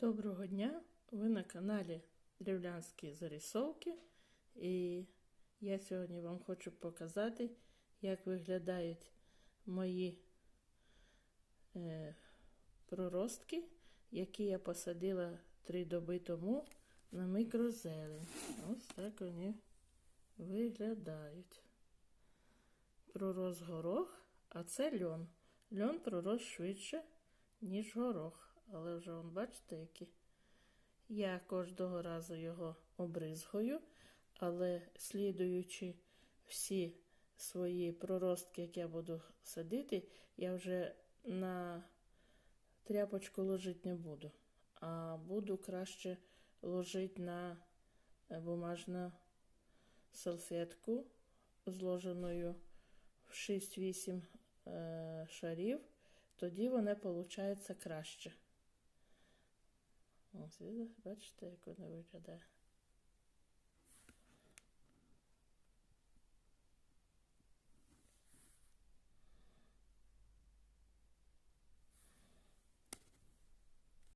Доброго дня! Ви на каналі Древлянські зарисовки. І я сьогодні вам хочу показати, як виглядають мої е, проростки, які я посадила три доби тому на мікрозелень. Ось так вони виглядають. Пророс горох, а це льон. Льон пророс швидше, ніж горох. Але вже вон, бачите, які. Я кожного разу його обризгую, але слідуючи всі свої проростки, як я буду садити, я вже на тряпочку ложити не буду, а буду краще ложити на бумажну салфетку, зложеною в 6-8 е, шарів, тоді вони виходить краще. Ось, бачите, як воно виглядає.